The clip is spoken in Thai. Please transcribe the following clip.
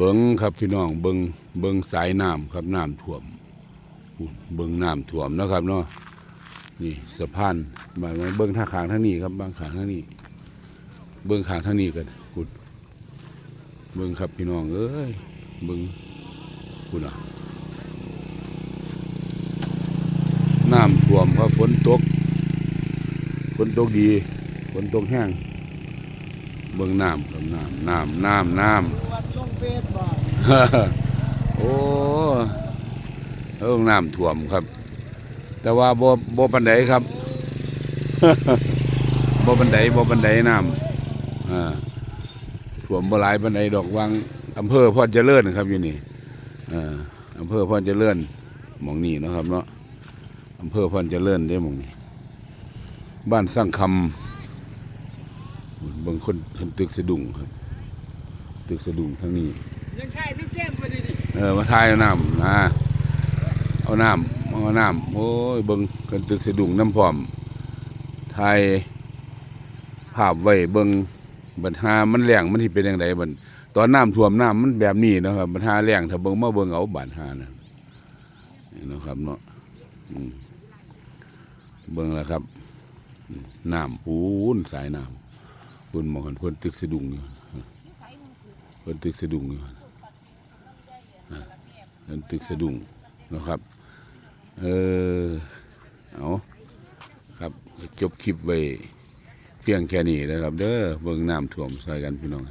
เบิงครับพี่น้องเบิงเบิงสายน้ำครับน้ำท่วมเบิงน้ำท่วมนะครับเนาะนี่สะพานบางเบิงท่าขางท่านี้ครับบางขางท่านี้ เบิงขางท่านี้กันกุดเบิงครับพี่น้องเอ้ยเบิงกุดอะน้ำท่วมครับฝนตกฝนตกดีฝนตกแห้งเบิงน้ำครับน้ำน้ำน้ำน้ำ โอ้เออน้ำท่วมครับ แต่ว่าบ่บ่ปันไดครับบ่ปันไดบ่ปันไดน้ำอ่าท่วมบ่หลายปันไดดอกวางอำเภอพรเจริญครับอยู่นี่อ่าอำเภอพรเจริญมองนี้เนะครับเนาะอำเภอพรเจริญได้มองนี้บ้านสร้างคำบางคนเห็นตึกสะดุ้งครับ ตึกสะดุ้งทางนี้ ยังใช่ทุกแก้มมาดิเออมาทายเอาน้ำนะเอาน้ำเอาน้ำโอ้ยเบิ่งกันตึกสะดุ้งน้ำพร้อมทายภาพไว้เบิ่งบัดหามันแรงมันสิเป็นจังไดบัดตอนน้ำท่วมน้ำมันแบบนี้นะครับบัดหาแรงถ้าเบิ่งมาเบิ่งเอาบัดหานั่นะครับเนาะเบิ่งแล้วครับน้ำปูนสายน้ำปูนมองกันเพิ่นตึกสะดุ้งอยู่เพิ่นตึกสะดุ้งอยู่ ตึกสะดุ้งนะครับเออเอาครับจบคลิปไว้เพียงแค่นี้นะครับ เด้อเบิ่งน้ำท่วมซอยกันพี่น้อง